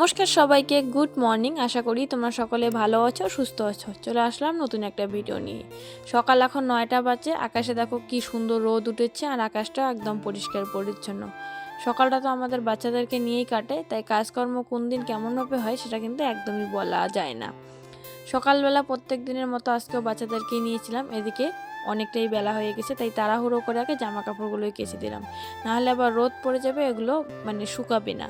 নমস্কার সবাইকে, good morning. আশা করি তোমরা সকলে ভালো আছো, সুস্থ আছো। চলে আসলাম নতুন একটা ভিডিও নিয়ে। সকাল এখন নয়টা বাজে, আকাশে দেখো কি সুন্দর রোদ উঠেছে আর আকাশটা একদম পরিষ্কার পরিচ্ছন্ন। সকালটা তো আমাদের বাচ্চাদেরকে নিয়েই কাটে, তাই কাজকর্ম কোন দিন কেমনভাবে হয় সেটা কিন্তু একদমই বলা যায় না। সকালবেলা প্রত্যেক দিনের মতো আজকেও বাচ্চাদেরকে নিয়েছিলাম, এদিকে অনেকটাই বেলা হয়ে গেছে, তাই তাড়াহুড়ো করে আগে জামা কাপড়গুলোই কেচে দিলাম। নাহলে আবার রোদ পড়ে যাবে, এগুলো মানে শুকাবে না।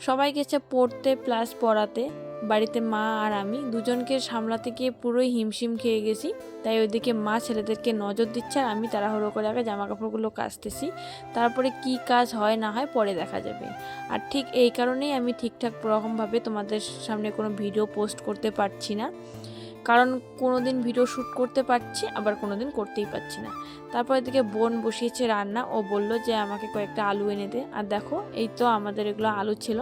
সবাই গেছে পড়তে প্লাস পড়াতে। বাড়িতে মা আর আমি দুজনকে সামলাতে গিয়ে পুরোই হিমশিম খেয়ে গেছি। তাই ওইদিকে মা ছেলেদেরকে নজর দিচ্ছে আর আমি তাড়াহুড়ো করে আগে জামা কাপড়গুলো কাচতেছি। তারপরে কি কাজ হয় না হয় পরে দেখা যাবে। আর ঠিক এই কারণেই আমি ঠিকঠাক রকমভাবে তোমাদের সামনে কোনো ভিডিও পোস্ট করতে পারছি না। কারণ কোনো দিন ভিডিও শ্যুট করতে পারছি, আবার কোনো দিন করতেই পারছি না। তারপর এদিকে বোন বসিয়েছে রান্না, ও বলল যে আমাকে কয়েকটা আলু এনে দে। আর দেখো, এই তো আমাদের এগুলো আলু ছিল।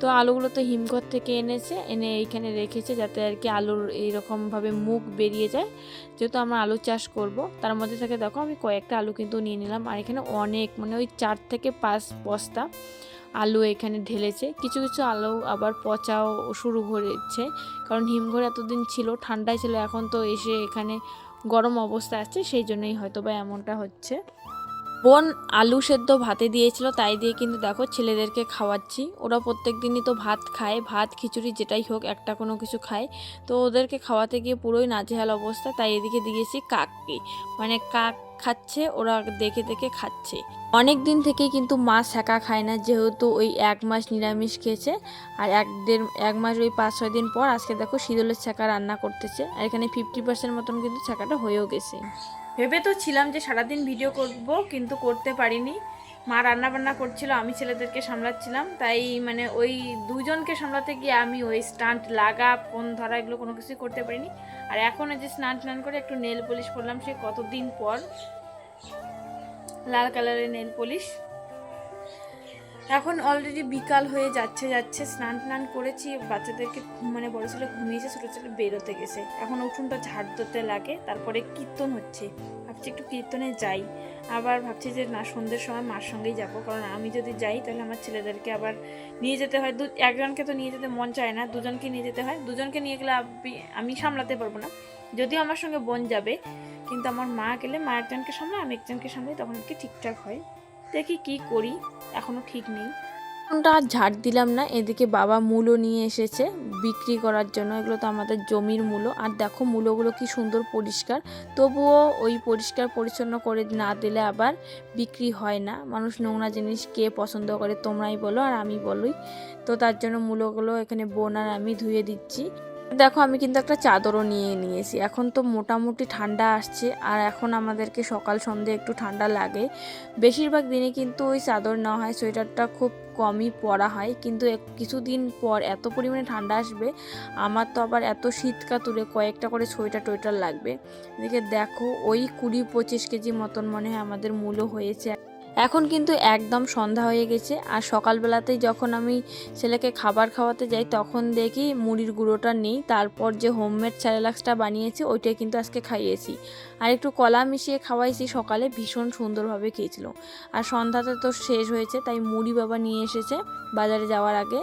তো আলুগুলো তো হিমঘর থেকে এনেছে, এনে এইখানে রেখেছে যাতে আর কি আলুর এইরকমভাবে মুখ বেরিয়ে যায়। যেহেতু আমরা আলু চাষ করব, তার মধ্যে থেকে দেখো আমি কয়েকটা আলু কিন্তু নিয়ে নিলাম। আর এখানে অনেক মানে ওই চার থেকে পাঁচ বস্তা। আলু এখানে ঢেলেছে। কিছু কিছু আলু আবার পচাও শুরু করেছে। কারণ হিমঘর এতদিন ছিল, ঠান্ডায় ছিল, এখন তো এসে এখানে গরম অবস্থা আছে, সেই জন্যই হয়তো বা এমনটা হচ্ছে। বোন আলু সেদ্ধ ভাতে দিয়েছিল, তাই দিয়ে কিন্তু দেখো ছেলেদেরকে খাওয়াচ্ছি। ওরা প্রত্যেক দিনই তো ভাত খায়, ভাত, খিচুড়ি যেটাই হোক, একটা কোনো কিছু খায়। তো ওদেরকে খাওয়াতে গিয়ে পুরোই নাজেহাল অবস্থা, তাই এদিকে দিয়েছি কাককে মানে কাক খাচ্ছে, ওরা দেখে দেখে খাচ্ছে। অনেক দিন থেকে কিন্তু মাছ শাঁকা খায় না, যেহেতু ওই এক মাস নিরামিষ খেয়েছে। আর এক দেড়, এক মাস ওই পাঁচ, ছয় দিন পর আজকে দেখো শীতলের ছাকা রান্না করতেছে। আর এখানে ফিফটি পার্সেন্ট মতন কিন্তু ছাকাটা হয়েও গেছে। ভেবে তো ছিলাম যে সারাদিন ভিডিও করব, কিন্তু করতে পারিনি। মা রান্না বান্না করছিল, আমি ছেলেদেরকে সামলাচ্ছিলাম। তাই মানে ওই দুজনকে সামলাতে গিয়ে আমি ওই স্টান্ট লাগা, ফোন ধরা এগুলো কোনো কিছুই করতে পারিনি। আর এখন যে স্নান টান করে একটু নেল পলিশ করলাম সে কতদিন পর? লাল কালারের নেল পলিশ। এখন অলরেডি বিকাল হয়ে যাচ্ছে যাচ্ছে, স্নান টান করেছি, বাচ্চাদেরকে মানে বড় ছেলে ঘুমিয়েছে, ছোটো ছেলে বেরোতে গেছে। এখন উঠোনটা ঝাড় দিতে লাগে, তারপরে কীর্তন হচ্ছে। ভাবছি একটু কীর্তনে যাই। আবার ভাবছি যে না, সন্ধ্যের সময় মার সঙ্গেই যাব, কারণ আমি যদি যাই, তাহলে আমার ছেলেদেরকে আবার নিয়ে যেতে হয়। দু, একজনকে তো নিয়ে যেতে মন চায় না, দুজনকে নিয়ে যেতে হয়। দুজনকে নিয়ে গেলে আমি- আমি সামলাতে পারব না। যদিও আমার সঙ্গে বোন যাবে, কিন্তু আমার মা গেলে মা একজনকে সামলায়, আমি একজনকে সামলাই, তখন আর কি ঠিকঠাক হয়। দেখি কি করি, এখনও ঠিক নেই। ফোনটা আর ঝাড় দিলাম না, এদিকে বাবা মূলো নিয়ে এসেছে বিক্রি করার জন্য। এগুলো তো আমাদের জমির মূলো। আর দেখো মূলোগুলো কি সুন্দর পরিষ্কার। তবুও ওই পরিষ্কার পরিচ্ছন্ন করে না দিলে আবার বিক্রি হয় না। মানুষ নোংরা জিনিস কে পছন্দ করে তোমরাই বলো আর আমি বলোই। তো তার জন্য মূলোগুলো এখানে বোন আর আমি ধুয়ে দিচ্ছি। দেখো, আমি কিন্তু একটা চাদরও নিয়ে নিয়েছি। এখন তো মোটামুটি ঠান্ডা আসছে আর এখন আমাদেরকে সকাল সন্ধে একটু ঠান্ডা লাগে। বেশিরভাগ দিনে কিন্তু ওই চাদর নেওয়া হয়, সোয়েটারটা খুব কমই পরা হয়। কিন্তু কিছুদিন পর এত পরিমাণে ঠান্ডা আসবে, আমার তো আবার এত শীত কাতুরে কয়েকটা করে সোয়েটার টোয়েটার লাগবে। এদিকে দেখো, ওই কুড়ি পঁচিশ কেজি মতন মনে হয় আমাদের মূল্য হয়েছে। এখন কিন্তু একদম সন্ধ্যা হয়ে গেছে আর সকালবেলাতেই যখন আমি ছেলেকে খাবার খাওয়াতে যাই, তখন দেখি মুড়ির গুঁড়োটা নেই। তারপর যে হোমমেড স্যারেলাক্সটা বানিয়েছি, ওইটাই কিন্তু আজকে খাইয়েছি। আর একটু কলা মিশিয়ে খাওয়াইছি সকালে, ভীষণ সুন্দরভাবে খেয়েছিল। আর সন্ধ্যাতে তো শেষ হয়েছে, তাই মুড়ি বাবা নিয়ে এসেছে বাজারে যাওয়ার আগে।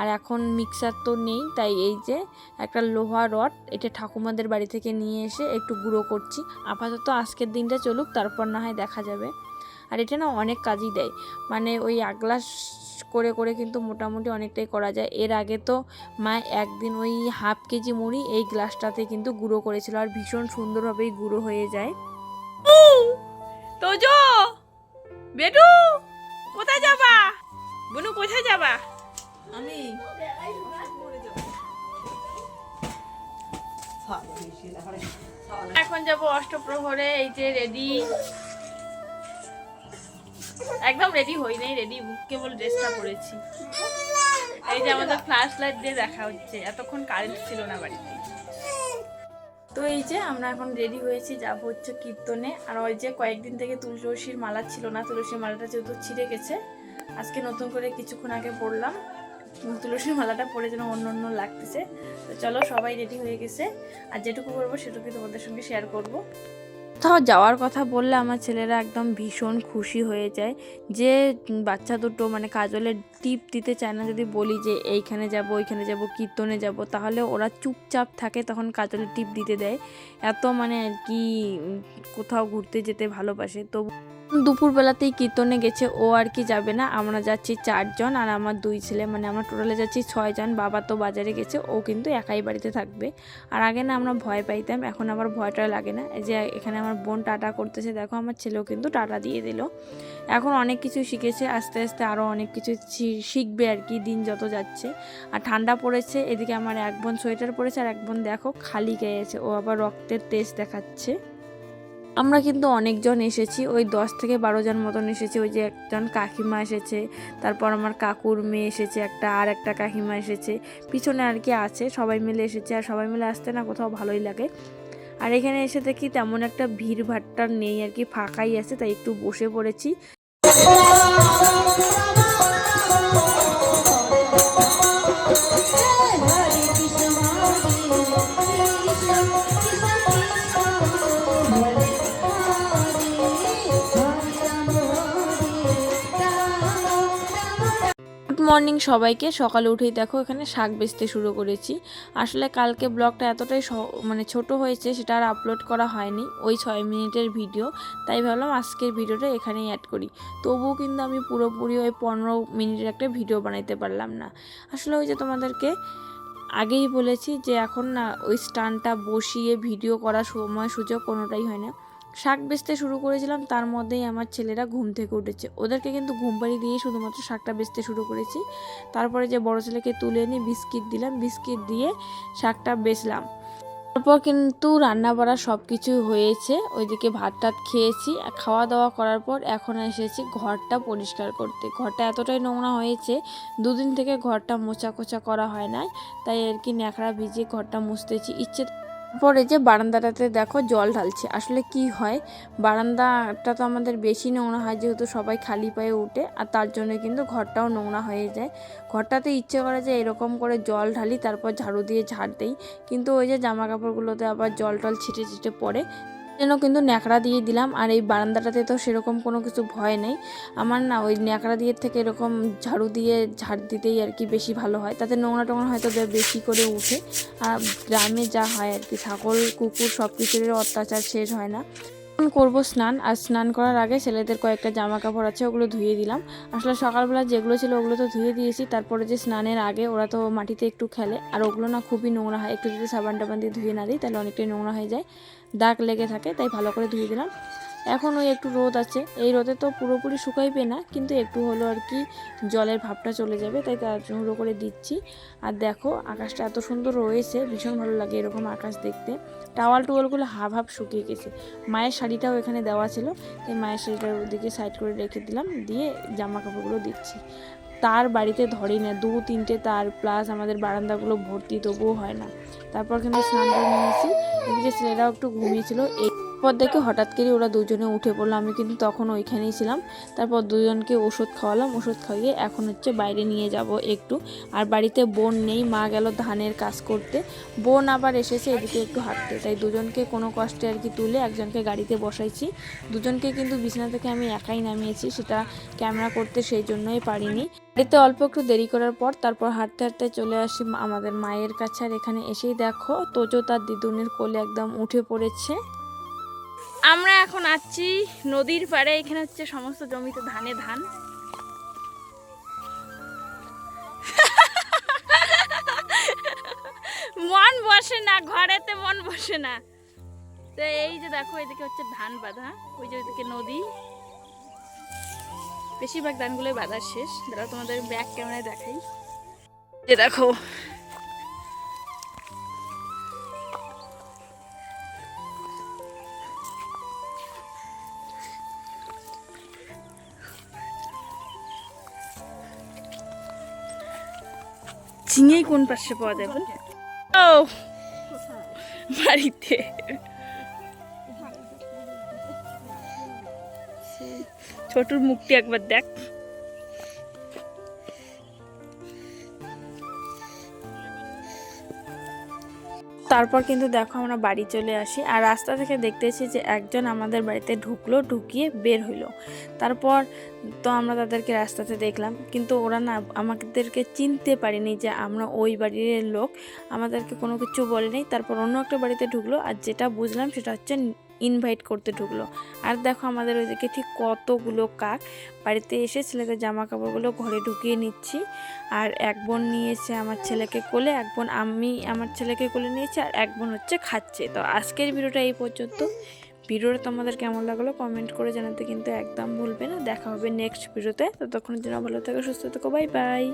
আর এখন মিক্সার তো নেই, তাই এই যে একটা লোহা রড, এটা ঠাকুমাদের বাড়ি থেকে নিয়ে এসে একটু গুঁড়ো করছি। আপাতত আজকের দিনটা চলুক, তারপর না হয় দেখা যাবে। আর এটা না অনেক কাজই দেয়। মানে ওই এক গ্লাস করে করে কিন্তু মোটামুটি অনেকটাই করা যায়। এর আগে তো মা একদিন ওই হাফ কেজি মুড়ি এই গ্লাসটাতে কিন্তু গুঁড়ো করেছিল আর ভীষণ সুন্দরভাবেই গুঁড়ো হয়ে যায়। তোজো বেটু কোথায় যাবা? বুনু কোথায় যাবা? আমি এখন যাব অষ্টপ্রহরে এই যে রেডি একদম রেডি হই নাই রেডি কেবল ড্রেসটা পরেছি। এই যে আমাদের ফ্ল্যাশ লাইট দিয়ে দেখা হচ্ছে, এতক্ষণ কারেন্ট ছিল না বাড়িতে। তো এই যে আমরা এখন রেডি হয়েছি, যাব হচ্ছে কীর্তনে। আর ওই যে কয়েকদিন থেকে তুলসীর মালা ছিল না, তুলসীর মালাটা যেহেতু ছিঁড়ে গেছে, আজকে নতুন করে কিছুক্ষণ আগে পড়লাম তুলসীর মালাটা পরে যেন অন্য অন্য লাগতেছে। তো চলো সবাই রেডি হয়ে গেছে। আর যেটুকু করব সেটুকুই তোমাদের সঙ্গে শেয়ার করব। কোথাও যাওয়ার কথা বললে আমার ছেলেরা একদম ভীষণ খুশি হয়ে যায়। যে বাচ্চা দুটো মানে কাজলের টিপ দিতে চায় না, যদি বলি যে, এইখানে যাব, ওইখানে যাব, কীর্তনে যাব, তাহলে ওরা চুপচাপ থাকে, তখন কাজলের টিপ দিতে দেয়। এত মানে আর কি কোথাও ঘুরতে যেতে ভালোবাসে। তো দুপুরবেলাতেই কীর্তনে গেছে, ও আর কি যাবে না। আমরা যাচ্ছি চারজন আর আমার দুই ছেলে মানে আমরা টোটালে যাচ্ছি ছয়জন। বাবা তো বাজারে গেছে, ও কিন্তু একাই বাড়িতে থাকবে। আর আগে না আমরা ভয় পাইতাম, এখন আবার ভয়টা লাগে না। যে এখানে আমার বোন টাটা করতেছে, দেখো আমার ছেলেও কিন্তু টাটা দিয়ে দিল। এখন অনেক কিছু শিখেছে, আস্তে আস্তে আরও অনেক কিছু শিখবে আর কি দিন যত যাচ্ছে। আর ঠান্ডা পড়েছে, এদিকে আমার এক বোন সোয়েটার পরেছে, আর এক বোন দেখো খালি গেয়েছে ও আবার রক্তের তেজ দেখাচ্ছে। আমরা কিন্তু অনেকজন এসেছি, ওই দশ থেকে বারো জন মতন এসেছি। ওই যে একজন কাকিমা এসেছে, তারপর আমার কাকুর মেয়ে এসেছে একটা, আর একটা কাকিমা এসেছে। পিছনে আর কি আছে, সবাই মিলে এসেছে, আর সবাই মিলে আসতে না কোথাও ভালোই লাগে। আর এখানে এসে দেখি তেমন একটা ভিড় ভাট্টা নেই, আর কি ফাঁকাই আছে, তাই একটু বসে পড়েছি। মর্নিং সবাইকে। সকালে উঠেই দেখো এখানে শাক বেচতে শুরু করেছি। আসলে কালকে ব্লগটা এতটাই মানে ছোট হয়েছে সেটা আর আপলোড করা হয়নি। ওই ছয় মিনিটের ভিডিও। তাই ভাবলাম আজকের ভিডিওটা এখানেই অ্যাড করি। তবুও কিন্তু আমি পুরোপুরি ওই পনেরো মিনিটের একটা ভিডিও বানাইতে পারলাম না। আসলে ওই যে তোমাদেরকে আগেই বলেছি যে এখন না ওই স্টানটা বসিয়ে ভিডিও করার সময় সুযোগ কোনোটাই হয় না। শাক বেচতে শুরু করেছিলাম, তার মধ্যেই আমার ছেলেরা ঘুম থেকে উঠেছে। ওদেরকে কিন্তু ঘুম পাড়ি দিয়ে শুধুমাত্র শাকটা বেচতে শুরু করেছি। তারপরে যে বড় ছেলেকে তুলে এনে বিস্কিট দিলাম, বিস্কিট দিয়ে শাকটা বেচলাম। তারপর কিন্তু রান্না বাড়া সব কিছু হয়েছে। ওইদিকে ভাত টাত খেয়েছি। খাওয়া দাওয়া করার পর এখন এসেছি ঘরটা পরিষ্কার করতে। ঘরটা এতটাই নোংরা হয়েছে, দুদিন থেকে ঘরটা মোচা কোচা করা হয় নাই। তাই আর কি ন্যাকড়া ভিজিয়ে ঘরটা মুছতেছি। ইচ্ছে পরে যে বারান্দাটাতে দেখো জল ঢালছে। আসলে কি হয়, বারান্দাটা তো আমাদের বেশি নোংরা হয় যেহেতু সবাই খালি পায়ে উঠে, আর তার জন্য কিন্তু ঘরটাও নোংরা হয়ে যায়। ঘরটাতে ইচ্ছে করে যে এরকম করে জল ঢালি, তারপর ঝাড়ু দিয়ে ঝাড় দেই। কিন্তু ওই যে জামা কাপড়গুলোতে আবার জল টল ছিটে ছিটে পড়ে যেন কিন্তু ন্যাকড়া দিয়ে দিলাম। আর এই বারান্দাটাতে তো সেরকম কোনো কিছু ভয় নেই। আমার না ওই ন্যাকড়া দিয়ে থেকে এরকম ঝাড়ু দিয়ে ঝাড় দিতেই আর কি বেশি ভালো হয়। তাতে নোংরা টোংরা হয়তো বেশি করে উঠে। আর গ্রামে যা হয় আর কি, ছাগল, কুকুর সব কিছুর অত্যাচার শেষ হয় না। করব স্নান। আর স্নান করার আগে ছেলেদের কয়েকটা জামা কাপড় আছে, ওগুলো ধুয়ে দিলাম। আসলে সকালবেলা যেগুলো ছিল ওগুলো তো ধুয়ে দিয়েছি। তারপরে যে স্নানের আগে ওরা তো মাটিতে একটু খেলে। আর ওগুলো না খুবই নোংরা হয়। একটু যদি সাবান টাবান দিয়ে ধুয়ে না দিই, তাহলে অনেকটাই নোংরা হয়ে যায়। দাগ লেগে থাকে, তাই ভালো করে ধুয়ে দিলাম। এখন ওই একটু রোদ আছে, এই রোদে তো পুরোপুরি শুকাইবে না, কিন্তু একটু হলো আর কি জলের ভাবটা চলে যাবে, তাই তাড়াহুড়ো করে দিচ্ছি। আর দেখো, আকাশটা এত সুন্দর রয়েছে, ভীষণ ভালো লাগে এরকম আকাশ দেখতে। টাওয়াল টুয়ালগুলো হাফ হাফ শুকিয়ে গেছে। মায়ের শাড়িটাও এখানে দেওয়া ছিল এই মায়ের শাড়িটার ওদিকে সাইড করে রেখে দিলাম, দিয়ে জামা কাপড়গুলো দিচ্ছি। তার বাড়িতে ধরেই না, দু তিনটে তার, প্লাস আমাদের বারান্দাগুলো ভর্তি, তবুও হয় না। তারপর কিন্তু স্নান করে নিয়েছি। এদিকে ছেলেরাও একটু ঘুমিয়েছিল এরপর দেখে হঠাৎ করে ওরা দুজনে উঠে পড়ল। আমি কিন্তু তখন ওইখানেই ছিলাম। তারপর দুজনকে ওষুধ খাওয়ালাম। ওষুধ খাইয়ে এখন হচ্ছে বাইরে নিয়ে যাব একটু। আর বাড়িতে বোন নেই, মা গেল ধানের কাজ করতে। বোন আবার এসেছে এদিকে একটু হাঁটতে। তাই দুজনকে কোনো কষ্টে আর কি তুলে একজনকে গাড়িতে বসাইছি। দুজনকে কিন্তু বিছানা থেকে আমি একাই নামিয়েছি। সেটা ক্যামেরা করতে সেই জন্যই পারিনি। বাড়িতে অল্প একটু দেরি করার পর তারপর হাঁটতে হাঁটতে চলে আসি আমাদের মায়ের কাছে। আর এখানে এসেই দেখো, তোজো তার দিদুনের কোলে একদম উঠে পড়েছে। আমরা এখন আছি নদীর পাড়ে, এখানে হচ্ছে সমস্ত জমিতে ধানে ধান। মন বসে না, ঘরেতে মন বসে না। তো এই যে দেখো, এদিকে হচ্ছে ধান বাঁধা, ওই যে ওইদিকে নদী। বেশিরভাগ ধানগুলোই বাঁধার শেষ। দাঁড়াও তোমাদের ব্যাক ক্যামেরায় দেখাই। যে দেখো কোন পাশে পাওয়া যাবে? ও বাড়িতে। ছোটুর মুখটি একবার দেখ। তারপর কিন্তু দেখো আমরা বাড়ি চলে আসি আর রাস্তা থেকে দেখতেছি যে একজন আমাদের বাড়িতে ঢুকলো, ঢুকিয়ে বের হইল। তারপর তো আমরা তাদেরকে রাস্তাতে দেখলাম, কিন্তু ওরা না আমাদেরকে চিনতে পারিনি যে আমরা ওই বাড়ির লোক। আমাদেরকে কোনো কিছু বলেনি। তারপর অন্য একটা বাড়িতে ঢুকলো আর যেটা বুঝলাম সেটা হচ্ছে ইনভাইট করতে ঢুকলো। আর দেখো আমাদের ওইদিকে ঠিক কতগুলো কাক। বাড়িতে এসে ছেলেদের জামা কাপড়গুলো ঘরে ঢুকিয়ে নিচ্ছি। আর এক বোন নিয়েছে আমার ছেলেকে কোলে, এক বোন আমি আমার ছেলেকে কোলে নিয়েছি, আর এক বোন হচ্ছে খাচ্ছে। তো আজকের ভিডিওটা এই পর্যন্ত। ভিডিওটা তোমাদের কেমন লাগল কমেন্ট করে জানাতে কিন্তু একদম ভুলবে না। দেখা হবে নেক্সট ভিডিওতে। ততক্ষণের জন্য ভালো থেকো, সুস্থ থেকো বাই বাই